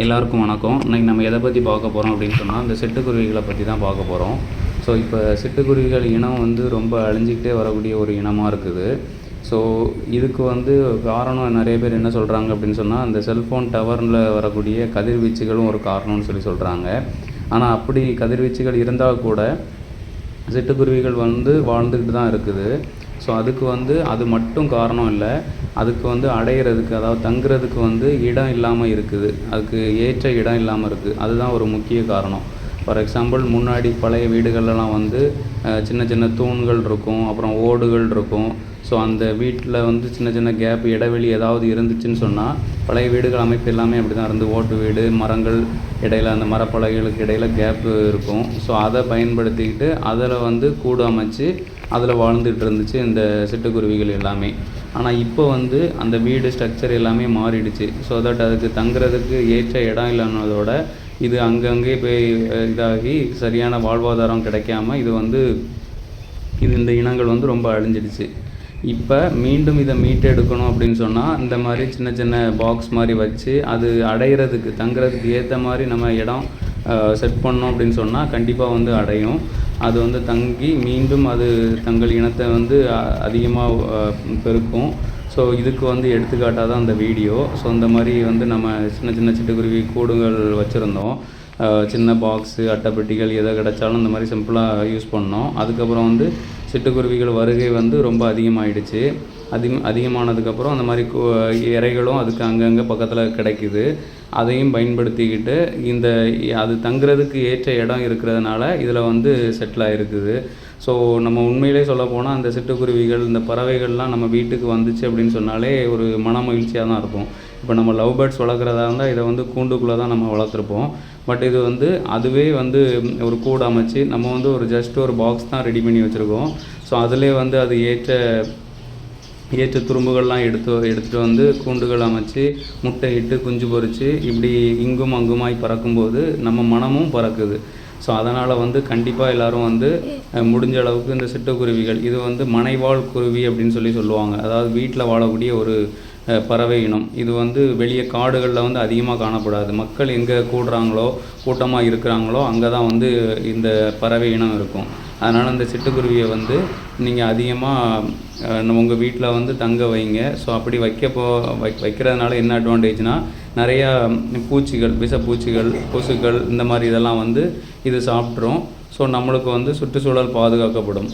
எல்லாருக்கும் வணக்கம். இன்றைக்கி நம்ம எதை பற்றி பார்க்க போகிறோம் அப்படின்னு சொன்னால் இந்த சிட்டுக்குருவிகளை பற்றி தான் பார்க்க போகிறோம் ஸோ இப்போ சிட்டுக்குருவிகள் இனம் வந்து ரொம்ப அழிஞ்சிக்கிட்டே வரக்கூடிய ஒரு இனமாக இருக்குது. ஸோ இதுக்கு வந்து காரணம் நிறைய பேர் என்ன சொல்கிறாங்க அப்படின்னு சொன்னால் அந்த செல்ஃபோன் டவரில் வரக்கூடிய கதிர்வீச்சுகளும் ஒரு காரணம்னு சொல்லி சொல்கிறாங்க ஆனால் அப்படி கதிர்வீச்சுகள் இருந்தால் கூட சிட்டுக்குருவிகள் வந்து வாழ்ந்துக்கிட்டு தான் இருக்குது. ஸோ அதுக்கு வந்து அது மட்டும் காரணம் இல்லை. அதுக்கு வந்து அடையிறதுக்கு அதாவது தங்குறதுக்கு வந்து இடம் இல்லாமல் இருக்குது. அதுக்கு ஏற்ற இடம் இல்லாமல் இருக்குது. அதுதான் ஒரு முக்கிய காரணம். ஃபார் எக்ஸாம்பிள் முன்னாடி பழைய வீடுகள்லாம் வந்து சின்ன சின்ன தூண்கள் இருக்கும் அப்புறம் ஓடுகள் இருக்கும் ஸோ அந்த வீட்டில் வந்து சின்ன சின்ன கேப் இடைவெளி ஏதாவது இருந்துச்சுன்னு சொன்னால் பழைய வீடுகள் அமைப்பு எல்லாமே அப்படி தான் இருந்து ஓட்டு வீடு மரங்கள் இடையில அந்த மரப்பலகைகளுக்கு இடையில் கேப்பு இருக்கும். ஸோ அதை பயன்படுத்திக்கிட்டு அதில் வந்து கூடு அமைச்சு அதில் வாழ்ந்துட்டு இருந்துச்சு இந்த சிட்டுக்குருவிகள் எல்லாமே. ஆனால் இப்போ வந்து அந்த வீடு ஸ்ட்ரக்சர் எல்லாமே மாறிடுச்சு. ஸோ தட் அதுக்கு தங்குறதுக்கு ஏற்ற இடம் இல்லைன்னதோட இது அங்கங்கே போய் இதாகி சரியான வாழ்வாதாரம் கிடைக்காம இது வந்து இது இந்த இனங்கள் வந்து ரொம்ப அழிஞ்சிடுச்சு. இப்போ மீண்டும் இதை மீட்டெடுக்கணும் அப்படின்னு சொன்னால் இந்த மாதிரி சின்ன சின்ன பாக்ஸ் மாதிரி வச்சு அது அடையிறதுக்கு தங்குறதுக்கு ஏற்ற மாதிரி நம்ம இடம் செட் பண்ணோம் அப்படின்னு சொன்னால் கண்டிப்பாக வந்து அடையும். அது வந்து தங்கி மீண்டும் அது தங்கள் இனத்தை வந்து அதிகமாக பெருக்கும். ஸோ இதுக்கு வந்து எடுத்துக்காட்டாக தான் அந்த வீடியோ. ஸோ அந்த மாதிரி வந்து நம்ம சின்ன சின்ன சிட்டுக்குருவி கூடுகள் வச்சுருந்தோம். சின்ன பாக்ஸு அட்டைப்பெட்டிகள் எதை கிடைச்சாலும் இந்த மாதிரி சிம்பிளாக யூஸ் பண்ணோம். அதுக்கப்புறம் வந்து சிட்டுக்குருவிகள் வருகை வந்து ரொம்ப அதிகமாகிடுச்சு அதிகம் அதிகமானதுக்கப்புறம் அந்த மாதிரி கு- இரைகளும் அதுக்கு அங்கங்கே பக்கத்தில் கிடைக்குது. அதையும் பயன்படுத்திக்கிட்டு இந்த அது தங்குறதுக்கு ஏற்ற இடம் இருக்கிறதுனால இதில் வந்து செட்டில் ஆகிருக்குது ஸோ நம்ம உண்மையிலே சொல்ல போனால் அந்த சிட்டுக்குருவிகள் இந்த பறவைகள்லாம் நம்ம வீட்டுக்கு வந்துச்சு அப்படின்னு சொன்னாலே ஒரு மன மகிழ்ச்சியாக தான் இருக்கும். இப்போ நம்ம லவ் பேர்ட்ஸ் வளர்க்குறதா இருந்தால் இதை வந்து கூண்டுக்குள்ளே தான் நம்ம வளர்த்துருப்போம். பட் இது வந்து அதுவே வந்து ஒரு கூடு அமைச்சு நம்ம வந்து ஒரு ஜஸ்ட் ஒரு பாக்ஸ் தான் ரெடி பண்ணி வச்சுருக்கோம். ஸோ அதிலே வந்து அது ஏற்ற ஏற்ற துரும்புகள்லாம் எடுத்து எடுத்துகிட்டு வந்து கூண்டுகள் அமைச்சு முட்டையிட்டு குஞ்சு பொறிச்சு இப்படி இங்கும் அங்குமாய் பறக்கும்போது நம்ம மனமும் பறக்குது. ஸோ அதனால் வந்து கண்டிப்பாக எல்லோரும் வந்து முடிஞ்ச அளவுக்கு இந்த சிட்டுக்குருவிகள் இது வந்து மனைவாழ் குருவி அப்படின்னு சொல்லி சொல்லுவாங்க. அதாவது வீட்டில் வாழக்கூடிய ஒரு பறவை இனம். இது வந்து வெளியே காடுகளில் வந்து அதிகமாக காணப்படாது. மக்கள் எங்கே கூடுறாங்களோ கூட்டமாக இருக்கிறாங்களோ அங்கே தான் வந்து இந்த பறவை இனம் இருக்கும். அதனால் இந்த சிட்டுக்குருவியை வந்து நீங்கள் அதிகமாக உங்கள் வீட்டில் வந்து தங்க வைங்க. ஸோ அப்படி வைக்க போ வை வைக்கிறதுனால என்ன அட்வான்டேஜ்னால் நிறையா பூச்சிகள் விஷப்பூச்சிகள் கொசுக்கள் இந்த மாதிரி இதெல்லாம் வந்து இது சாப்பிட்ரும் ஸோ நம்மளுக்கு வந்து சுற்றுச்சூழல் பாதுகாக்கப்படும்.